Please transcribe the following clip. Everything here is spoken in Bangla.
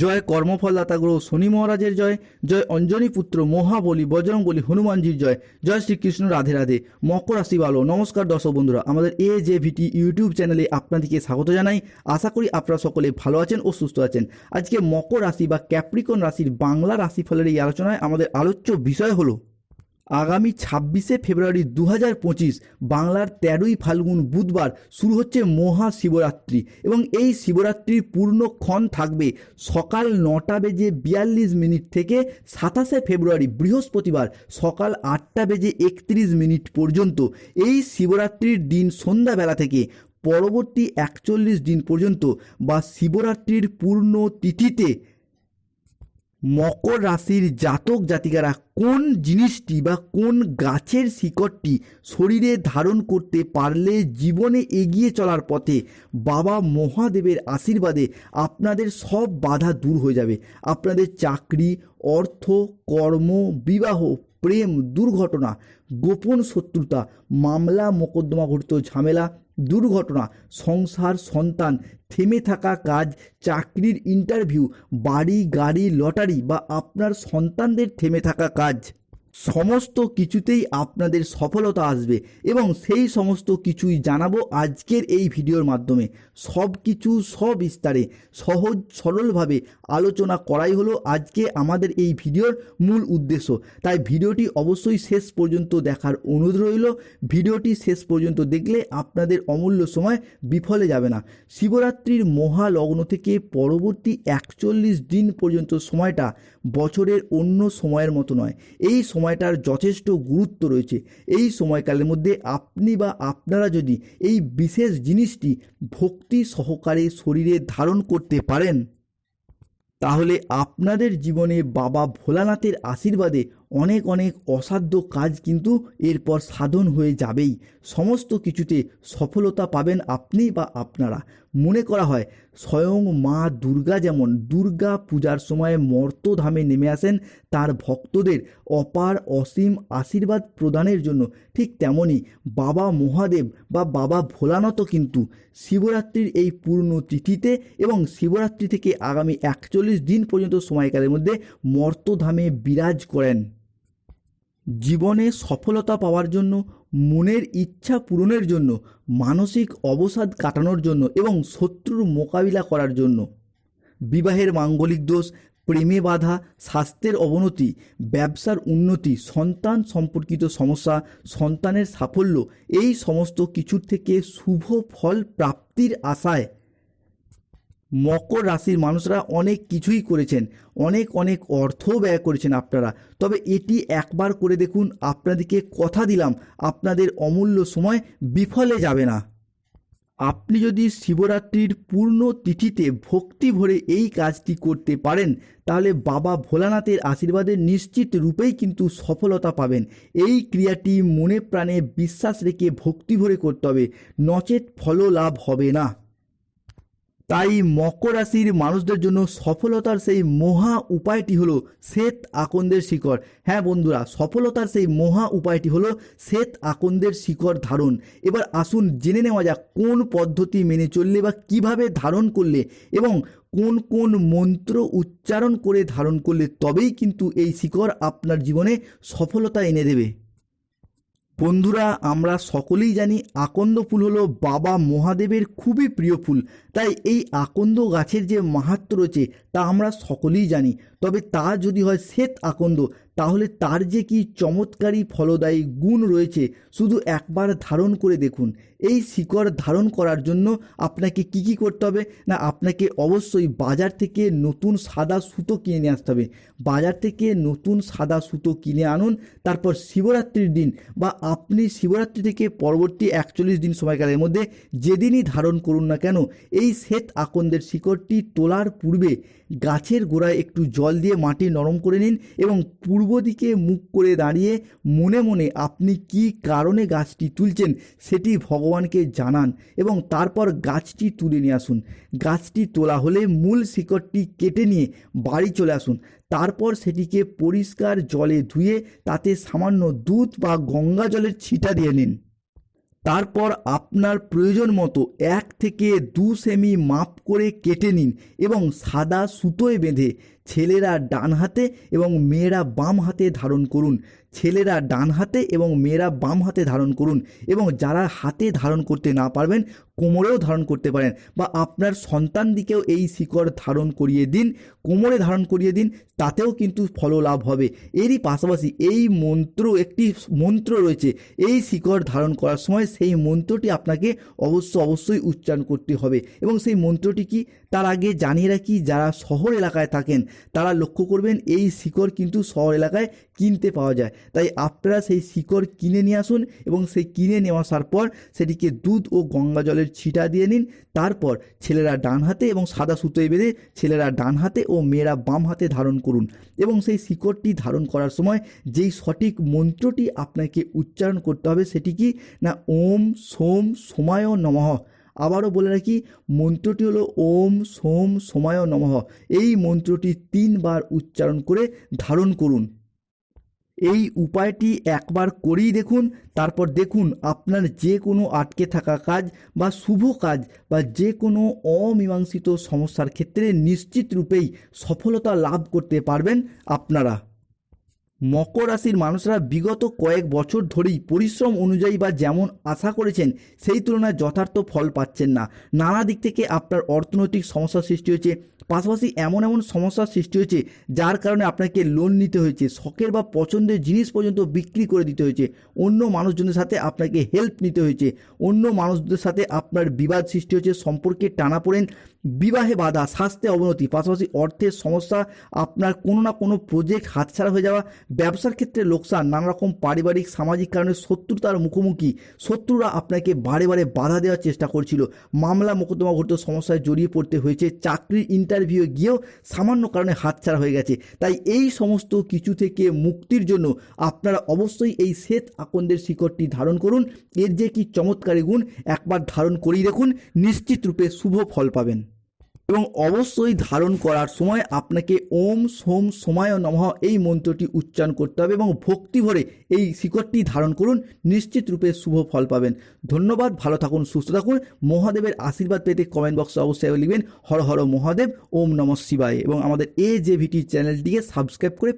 জয় কর্মফলদাতা গ্রহ শনি মহারাজের জয় জয় অঞ্জনী পুত্র, মহাবলী, বজরংবলী, হনুমানজির জয় জয় শ্রীকৃষ্ণ, রাধে রাধে, মকর রাশি ভালো নমস্কার দর্শক বন্ধুরা, আমাদের এ জে ভিটি ইউটিউব চ্যানেলে আপনাদেরকে স্বাগত জানাই। আশা করি আপনারা সকলে ভালো আছেন ও সুস্থ আছেন। আজকে মকর রাশি বা ক্যাপ্রিকন রাশির বাংলা রাশিফলের এই আলোচনায় আমাদের আলোচ্য বিষয় হলো আগামী ছাব্বিশে ফেব্রুয়ারি দু হাজার পঁচিশ বাংলার তেরোই ফাল্গুন বুধবার শুরু হচ্ছে মহাশিবরাত্রি এবং এই শিবরাত্রির পূর্ণক্ষণ থাকবে সকাল নটা বেজে বিয়াল্লিশ মিনিট থেকে সাতাশে ফেব্রুয়ারি বৃহস্পতিবার সকাল আটটা বেজে একত্রিশ মিনিট পর্যন্ত। এই শিবরাত্রির দিন সন্ধ্যাবেলা থেকে পরবর্তী একচল্লিশ দিন পর্যন্ত বা শিবরাত্রির পূর্ণ তিথিতে মকর রাশির জাতক জাতিকারা কোন জিনিসটি বা কোন গাছের শিকড়টি শরীরে ধারণ করতে পারলে জীবনে এগিয়ে চলার পথে বাবা মহাদেবের আশীর্বাদে আপনাদের সব বাধা দূর হয়ে যাবে। আপনাদের চাকরি, অর্থ, কর্ম, বিবাহ, প্রেম, দুর্ঘটনা, গোপন শত্রুতা, মামলা, মোকদ্দমা ঘটিত ঝামেলা দুর্ঘটনা, সংসার, সন্তান, থেমে থাকা কাজ, চাকরির ইন্টারভিউ বাড়ি, গাড়ি লটারি বা আপনার সন্তানদের থেমে থাকা কাজ। সমস্ত কিছুতেই আপনাদের সফলতা আসবে এবং সেই সমস্ত কিছুই জানাব আজকের এই ভিডিওর মাধ্যমে। সব কিছু সবিস্তারে সহজ সরলভাবে আলোচনা করাই হলো আজকে আমাদের এই ভিডিওর মূল উদ্দেশ্য। তাই ভিডিওটি অবশ্যই শেষ পর্যন্ত দেখার অনুরোধ রইল। ভিডিওটি শেষ পর্যন্ত দেখলে আপনাদের অমূল্য সময় বিফলে যাবে না। শিবরাত্রির মহালগ্ন থেকে পরবর্তী একচল্লিশ দিন পর্যন্ত সময়টা বছরের অন্য সময়ের মতো নয়। এই সময়টার যথেষ্ট গুরুত্ব রয়েছে। এই সময়কালের মধ্যে আপনি বা আপনারা যদি এই বিশেষ জিনিসটি ভক্তি সহকারে শরীরে ধারণ করতে পারেন, তাহলে আপনাদের জীবনে বাবা ভোলানাথের আশীর্বাদে অনেক অনেক অসাধ্য কাজ কিন্তু এরপর সাধন হয়ে যাবেই। সমস্ত কিছুতে সফলতা পাবেন আপনি বা আপনারা। মনে করা হয়, স্বয়ং মা দুর্গা যেমন দুর্গা পূজার সময় মর্তধামে নেমে আসেন, তার ভক্তদের অপার অসীম আশীর্বাদ প্রদানের জন্য ঠিক তেমনই বাবা মহাদেব বা বাবা ভোলানাথও কিন্তু শিবরাত্রির এই পূর্ণ তিথিতে এবং শিবরাত্রি থেকে আগামী একচল্লিশ দিন পর্যন্ত সময়কালের মধ্যে মর্তধামে বিরাজ করেন। জীবনে সফলতা পাওয়ার জন্য, মনের ইচ্ছা পূরণের জন্য, মানসিক অবসাদ কাটানোর জন্য এবং শত্রুর মোকাবিলা করার জন্য। বিবাহের মাঙ্গলিক দোষ, প্রেমে বাধা, স্বাস্থ্যের অবনতি, ব্যবসার উন্নতি, সন্তান সম্পর্কিত সমস্যা, সন্তানের সাফল্য, এই সমস্ত কিছুর থেকে শুভ ফল প্রাপ্তির আশায় মকর রাশির মানুষরা অনেক কিছুই করেছেন, অনেক অনেক অর্থ ব্যয় করেছেন আপনারা। তবে এটি একবার করে দেখুন, আপনাদেরকে কথা দিলাম, আপনাদের অমূল্য সময় বিফলে যাবে না। আপনি যদি শিবরাত্রির পূর্ণ তিথিতে ভক্তি ভরে এই কাজটি করতে পারেন, তাহলে বাবা ভোলানাথের আশীর্বাদে নিশ্চিত রূপেই কিন্তু সফলতা পাবেন। এই ক্রিয়াটি মনে প্রাণে বিশ্বাস রেখে ভক্তি ভরে করতে হবে, নচেত ফল লাভ হবে না। তাই মকর রাশির মানুষদের জন্য সফলতার সেই মহা উপায়টি হলো শ্বেত আকন্দের শিকড় হ্যাঁ বন্ধুরা, সফলতার সেই মহা উপায়টি হলো শ্বেত আকন্দের শিকড় ধারণ। এবার আসুন জেনে নেওয়া যাক কোন পদ্ধতি মেনে চললে বা কীভাবে ধারণ করলে এবং কোন কোন মন্ত্র উচ্চারণ করে ধারণ করলে তবেই কিন্তু এই শিকড় আপনার জীবনে সফলতা এনে দেবে। বন্ধুরা, আমরা সকলেই জানি আকন্দ ফুল হলো বাবা মহাদেবের খুবই প্রিয় ফুল। তাই এই আকন্দ গাছের যে মাহাত্ম রয়েছে তা আমরা সকলেই জানি। তবে তা যদি হয় শ্বেত আকন্দ তাহলে তার যে কি চমৎকারী ফলদায়ী গুণ রয়েছে, শুধু একবার ধারণ করে দেখুন। এই শিকড় ধারণ করার জন্য আপনাকে কি কি করতে হবে? না, আপনাকে অবশ্যই বাজার থেকে নতুন সাদা সুতো কিনে নিয়ে আসতে হবে। বাজার থেকে নতুন সাদা সুতো কিনে আনুন, তারপর শিবরাত্রির দিন বা আপনি শিবরাত্রি থেকে পরবর্তী একচল্লিশ দিন সময়কালের মধ্যে যেদিনই ধারণ করুন না কেন, এই শ্বেত আকন্দের শিকড়টি তোলার পূর্বে গাছের গোড়ায় একটু জল দিয়ে মাটি নরম করে নিন এবং দিকে মুখ করে দাঁড়িয়ে মনে মনে আপনি কি কারণে গাছটি তুলছেন সেটি ভগবানকে জানান এবং তারপর গাছটি তুলে নিয়ে আসুন। গাছটি তোলা হলে মূল শিকড়টি কেটে নিয়ে বাড়ি চলে আসুন। তারপর সেটিকে পরিষ্কার জলে ধুয়ে তাতে সামান্য দুধ বা গঙ্গা জলের ছিটা দিয়ে নিন। তারপর আপনার প্রয়োজন মতো এক থেকে দু সেমি মাপ করে কেটে নিন এবং সাদা সুতোয় বেঁধে ছেলেরা ডান হাতে এবং মেয়েরা বাম হাতে ধারণ করুন। ছেলেরা ডান হাতে এবং মেয়েরা বাম হাতে ধারণ করুন এবং যারা হাতে ধারণ করতে না পারবেন, কোমরেও ধারণ করতে পারেন বা আপনার সন্তানদিকেও এই শিকড় ধারণ করিয়ে দিন, কোমরে ধারণ করিয়ে দিন, তাতেও কিন্তু ফললাভ হবে। এরই পাশাপাশি এই মন্ত্র, একটি মন্ত্র রয়েছে, এই শিকড় ধারণ করার সময় সেই মন্ত্রটি আপনাকে অবশ্য অবশ্যই উচ্চারণ করতে হবে এবং সেই মন্ত্রটি কি? তার আগে জানিয়ে রাখি, যারা শহর এলাকায় থাকেন, তারা লক্ষ্য করবেন এই শিকড় কিন্তু শহর এলাকায় কিনতে পাওয়া যায়। তাই আপনারা সেই শিকড় কিনে নিয়ে আসুন এবং সেই কিনে নিয়ে আসার পর সেটিকে দুধ ও গঙ্গা জলের ছিটা দিয়ে নিন। তারপর ছেলেরা ডান হাতে এবং সাদা সুতোয় বেঁধে ছেলেরা ডান হাতে ও মেয়েরা বাম হাতে ধারণ করুন এবং সেই শিকড়টি ধারণ করার সময় যেই সঠিক মন্ত্রটি আপনাকে উচ্চারণ করতে হবে সেটি কি? না, ওম, সোম, সোমায় নমঃ। আবারও বলে রাখি, মন্ত্রটি হলো ওম, সোম, সোমায় নমঃ। এই মন্ত্রটি তিনবার উচ্চারণ করে ধারণ করুন। এই উপায়টি একবার করেই দেখুন, তারপর দেখুন আপনার যে কোনো আটকে থাকা কাজ বা শুভ কাজ বা যে কোনো অমীমাংসিত সমস্যার ক্ষেত্রে নিশ্চিত রূপেই সফলতা লাভ করতে পারবেন আপনারা। মকর রাশির মানুষরা বিগত কয়েক বছর ধরেই পরিশ্রম অনুযায়ী বা যেমন আশা করেছেন, সেই তুলনায় যথার্থ ফল পাচ্ছেন না। নানা দিক থেকে আপনার অর্থনৈতিক সমস্যার সৃষ্টি হয়েছে, পাশাপাশি এমন এমন সমস্যার সৃষ্টি হয়েছে যার কারণে আপনাকে লোন নিতে হয়েছে, শখের বা পছন্দের জিনিস পর্যন্ত বিক্রি করে দিতে হয়েছে, অন্য মানুষজনের সাথে আপনাকে হেল্প নিতে হয়েছে, অন্য মানুষদের সাথে আপনার বিবাদ সৃষ্টি হয়েছে, সম্পর্কে টানাপোড়েন বিবাহে বাধা, স্বাস্থ্যে অবনতি, পাশাপাশি অর্থের সমস্যা, আপনার কোনো না কোনো প্রজেক্ট হাতছাড়া হয়ে যাওয়া, ব্যবসার ক্ষেত্রে লোকসান, নানা রকম পারিবারিক, সামাজিক কারণে শত্রুতার মুখোমুখি, শত্রুরা আপনাকে বারে বারে বাধা দেওয়ার চেষ্টা করছিল। মামলা মোকদ্দমা ঘটিত সমস্যায় জড়িয়ে পড়তে হয়েছে চাকরির ইন্টারভিউ গিয়েও সামান্য কারণে হাতছাড়া হয়ে গেছে। তাই এই সমস্ত কিছু থেকে মুক্তির জন্য আপনারা অবশ্যই এই শ্বেত আকন্দের শিকড়টি ধারণ করুন। এর যে কি চমৎকারী গুণ, একবার ধারণ করেই দেখুন, নিশ্চিত রূপে শুভ ফল পাবেন। এবং অবশ্যই ধারণ করার সময় আপনাকে ওম, সোম, সময় নমঃ এই মন্ত্রটি উচ্চারণ করতে হবে এবং ভক্তি ভরে এই শিকড়টি ধারণ করুন। নিশ্চিত রূপে শুভ ফল পাবেন। ধন্যবাদ, ভালো থাকুন, সুস্থ থাকুন। মহাদেবের আশীর্বাদ পেতে কমেন্ট বক্সে অবশ্যই লিখবেন, হর হর মহাদেব, ওম নম শিবায়। এবং আমাদের এ জে ভিটি চ্যানেলটিকে সাবস্ক্রাইব করে